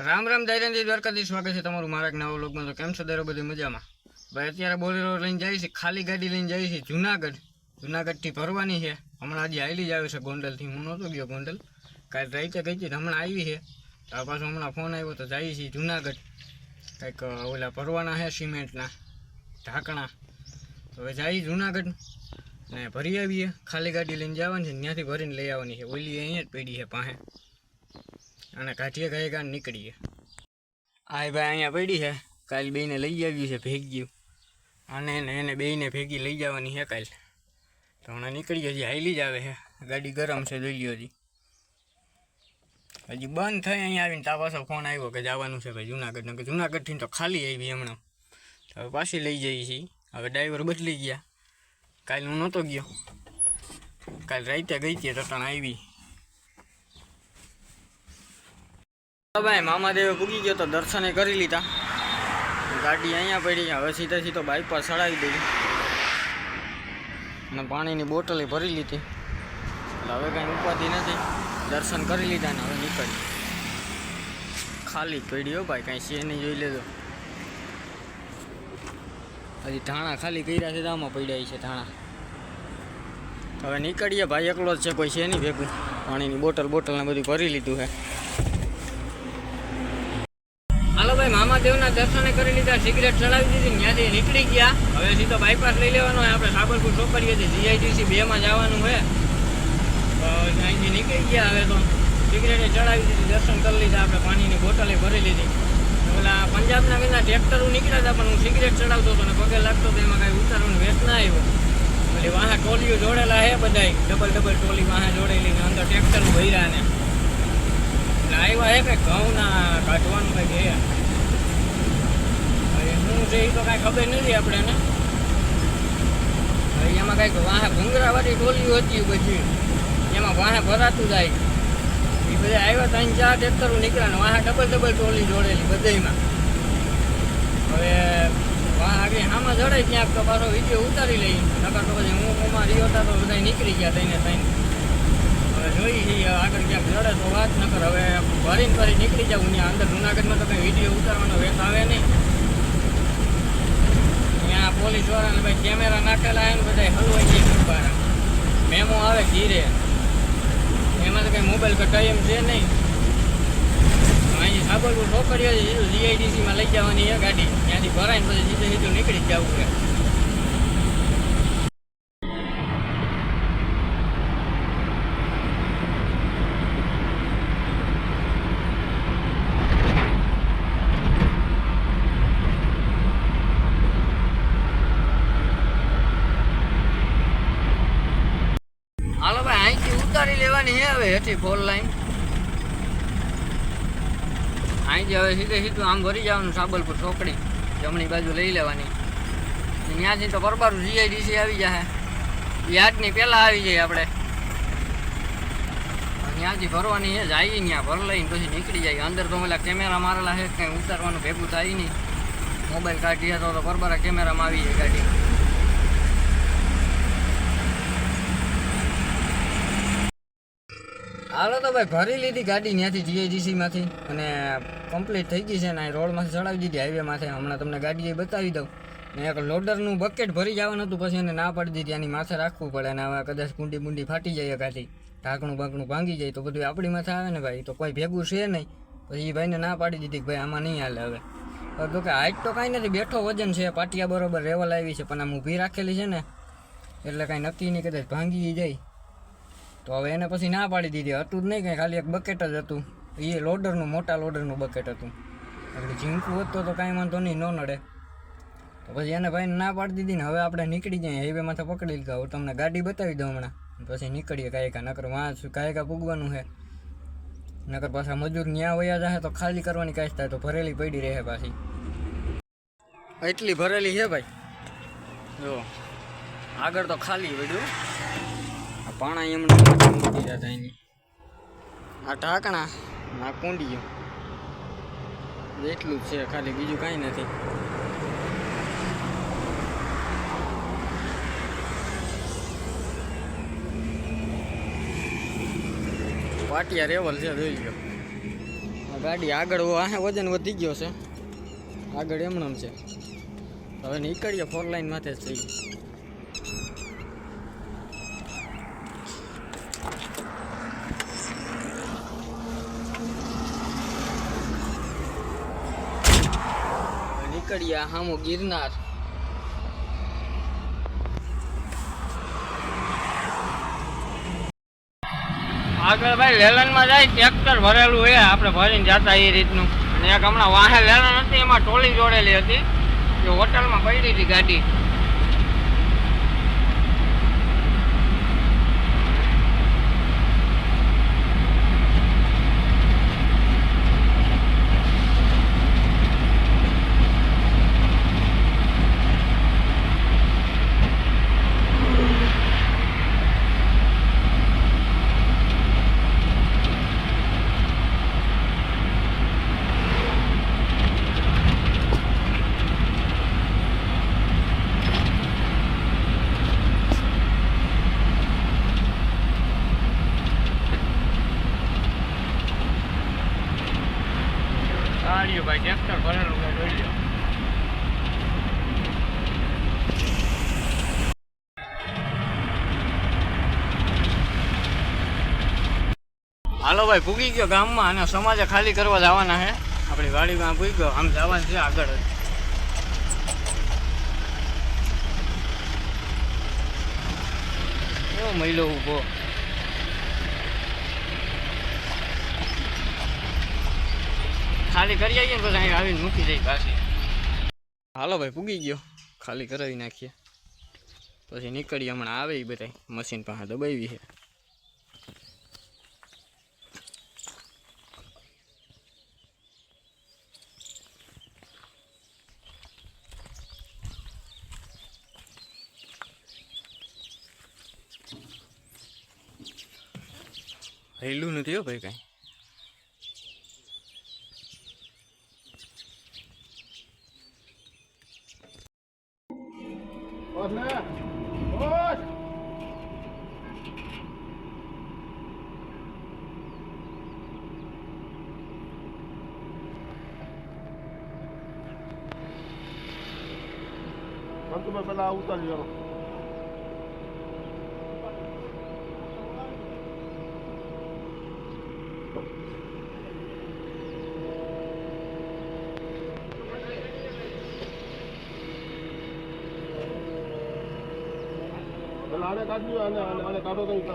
રામ રામ દૈરંજી દ્વારકાથી સ્વાગત છે તમારું મારા એક નવા લોકમાં તો કેમ છો દેરો બધી મજામાં? ભાઈ, અત્યારે બોલેરો લઈને જાય છે, ખાલી ગાડી લઈને જાય છે, જુનાગઢ. જુનાગઢથી ભરવાની છે. હમણાં આજે આવેલી જ આવે છે ગોંડલથી. હું નહોતો ગયો ગોંડલ. કાલે રાઈતે ગઈ હતી હમણાં આવી છે. તો પાછો હમણાં ફોન આવ્યો તો જાય છે જુનાગઢ. કંઈક ઓલા ભરવાના છે સિમેન્ટના, ઢાંકણા. હવે જાય જુનાગઢ ને ભરી આવીએ. ખાલી ગાડી લઈને જવાની છે ત્યાંથી ભરીને લઈ આવવાની છે. ઓલી અહીંયા જ પડી છે પાસે અને કાઠીએ ગાય ગાન નીકળીએ. આ ભાઈ અહીંયા પડી છે. કાલ બેને લઈ આવ્યું છે ભેગ્યું. અને એને એને બેને ભેગી લઈ જવાની છે કાલ. તો હમણાં નીકળીએ હજી હાઈલી જ આવે છે. ગાડી ગરમ છે, જોઈ હજી. હજી બંધ થઈ અહીંયા આવીને તા પાછો ફોન આવ્યો કે જવાનું છે ભાઈ જુનાગઢ. કે જુનાગઢથી તો ખાલી આવી હમણાં. તો હવે પાછી લઈ જઈએ છીએ. હવે ડ્રાઈવર બદલી ગયા. કાલ હું નહોતો ગયો. કાલ રાતે ગઈ હતી રટણ આવી હા ભાઈ, મામાદેવે પૂગી ગયો તો દર્શને કરી લીધા. ગાડી અહીંયા પડી હવે સીધા સીધો બાઈપાસ ચડાવી દઈ અને પાણીની બોટલે ભરી લીધી. એટલે હવે કાંઈ ઉપાધિ નથી. દર્શન કરી લીધા ને હવે નીકળી ખાલી પડ્યો પડી હો ભાઈ, કાંઈ છે નહીં, જોઈ લેજો. હજી ધાણા ખાલી કર્યા છે આમાં પડ્યા છે ધાણા. હવે નીકળીએ ભાઈ, એકલો જ છે, કોઈ છે નહીં ભેગું. પાણીની બોટલ બોટલ ને બધું ભરી લીધું છે. ભાઈ દર્શન કરી લીધા, સિગરેટ ચડાવી દીધી, ત્યાંથી નીકળી ગયા. હવે સીધો બાયપાસ લઈ લેવાનો હોય, આપણે સાબરપુર છીએ જીઆઈટીસી બેમાં જવાનું છે અહીંથી નીકળી ગયા, હવે તો સિગરેટે ચડાવી દીધી, દર્શન કરી લીધા, આપણે પાણીની બોટલે ભરી લીધી. ઓલા પંજાબના વિના ટ્રેક્ટરો નીકળ્યા હતા, પણ હું સિગરેટ ચડાવતો હતો ને પગે લાગતો તો એમાં કાંઈ ઉતારવાનું વેસ્ટ ના આવ્યો. એટલે વાહા ટોલીઓ જોડેલા હે બધાય, ડબલ ડબલ ટોલી વાહા જોડેલી ને અંદર ટ્રેક્ટર ભર્યા ને. એટલે આવ્યા હે કે ઘઉંના કાઢવાનું કંઈક હે એ તો કાંઈ ખબર નથી આપણે ને એમાં કાંઈક વાહે ટોલીઓ હતી બધી. એમાં વાહે ભરાતું જાય. એ બધા આવ્યા ત્રણ ચાર ટ્રેક્ટરો નીકળ્યા વાહે ડબલ ડબલ ટોલી જોડેલી બધાયમાં. હવે વાહ આગળ હામાં જડાય ત્યાં તો પાછો વીડિયો ઉતારી લઈ. નકર તો પછી હું ઉમાં હતા તો બધા નીકળી ગયા થઈને થઈને હવે જોઈ આગળ ક્યાંક જડે તો વાત, નકર હવે ભરીને ફરી નીકળી જાવ ત્યાં અંદર જુનાગઢમાં તો કંઈ વીડિયો ઉતારવાનો વેત આવે નહીં. પોલીસ વાળાને ભાઈ કેમેરા નાખેલા ને બધા હલવાઈ જાય મુબારા મેમો આવે ધીરે. એમાં તો કંઈ મોબાઈલ કે ટાઈમ છે નહીં. અહીં સાબરપુર છોકરીઓ સીધું જીઆઈડીસીમાં લઈ જવાની છે ગાડી. ત્યાંથી ભરાઈને પછી સીધું સીધું નીકળી જ જવું છે હાલો ભાઈ અહીંથી ઉતારી છે ફોર લાઈન. અહીંથી હવે સીધે સીધું આમ ભરી જવાનું સાબલપુર ચોકડી. જમણી બાજુ લઈ લેવાની. ત્યાંથી તો પરબારું જીઆઈડીસી આવી જાય યાદની પહેલાં આવી જાય આપણે. ત્યાંથી ભરવાની છે જાય ત્યાં ભર લઈને પછી નીકળી જાય. અંદર તો પેલા કેમેરા મારેલા છે કંઈ ઉતારવાનું ભેગું થાય નહીં. મોબાઈલ કાઢીએ તો પરબારા કેમેરામાં આવી જાય ગાડી. હાલો તો ભાઈ ભરી લીધી ગાડી, ત્યાંથી જીઆઈડીસી માંથી. અને કમ્પ્લીટ થઈ ગઈ છે ને રોડમાંથી ચડાવી દીધી હાઈવે માથે. હમણાં તમને ગાડી બતાવી દઉં. ને એક લોડરનું બકેટ ભરી જવાનું હતું, પછી એને ના પાડી દીધી. એની માથે રાખવું પડે, અને હવે કદાચ કુંડી બુંડી ફાટી જાય એકાથી. ઢાંકણું બાંકણું ભાંગી જાય, તો બધું આપણી માથે આવે ને ભાઈ. તો કોઈ ભેગું છે નહીં. પછી એ ભાઈને ના પાડી દીધી કે ભાઈ, આમાં નહીં હાલે હવે. તો કે હાઈટ તો કાંઈ નથી, બેઠો વજન છે. પાટિયા બરોબર રેવલ આવી છે, પણ આમ ઊભી રાખેલી છે ને, એટલે કાંઈ નક્કી નહીં, કદાચ ભાંગી જાય. તો હવે એને પછી ના પાડી દીધી. હતું જ નહીં કંઈ, ખાલી એક બકેટ જ હતું. એ લોડરનું મોટા લોડરનું બકેટ હતું. એટલે ઝીંકું હતું તો કાંઈ વાંધો નહીં, ન નડે. તો પછી એને ભાઈને ના પાડી દીધી ને હવે આપણે નીકળી જઈએ હાઈવેમાંથી માથે પકડી લીધા. હું તમને ગાડી બતાવી દઉં હમણાં. પછી નીકળીએ કાયકા નકર વાં કાંઈ કા પૂગવાનું છે. નકર પાછા મજૂર ન્યા વયા જાય તો ખાલી કરવાની કાંઈ થાય, તો ભરેલી પડી રહે પાછી. એટલી ભરેલી છે ભાઈ? જો, આગળ તો ખાલી પડ્યું. પાણા એમણે મૂકી હતા એની. આ ઢાંકણા, આ કુંડીઓ. એટલું જ છે, ખાલી બીજું કાંઈ નથી. પાટિયા રેવલ છે, જોઈ લો ગાડી આગળ વાહે વજન વધી ગયો છે. આગળ એમણમ છે. હવે નીકળીએ ફોર લાઈન માથે જ થઈ હવે હામો ગિરનાર. આગળ ભાઈ લેલનમાં જાય, ટ્રેક્ટર ભરેલું હોય આપણે ભરીને જતા એ રીતનું. અને એક હમણાં વાહે લેલન હતી એમાં ટોલી જોડેલી હતી. એ હોટલમાં પડી હતી ગાડી. ગાડીઓ ભાઈ ટ્રેક્ટર હાલો ભાઈ, ભૂગી ગયો ગામમાં અને સમાજે ખાલી કરવા જવાના છે આપણી ગાડીમાં ભૂગી ગયો. આમ જવાનું છે આગળ. એવો મહિલો ઊભો ખાલી કરી આવીએ ને પછી અહીં આવીને મૂકી દઈ પાછી. હાલો ભાઈ, પૂગી ગયો. ખાલી કરાવી નાખીએ. પછી નીકળી હમણાં આવે એ બધા મશીન પાસે દબાવી છે. હેલું નથી હો ભાઈ કાંઈ. kuma bala wutar yaro நானே காட்டி நானே காட்டுறதுங்க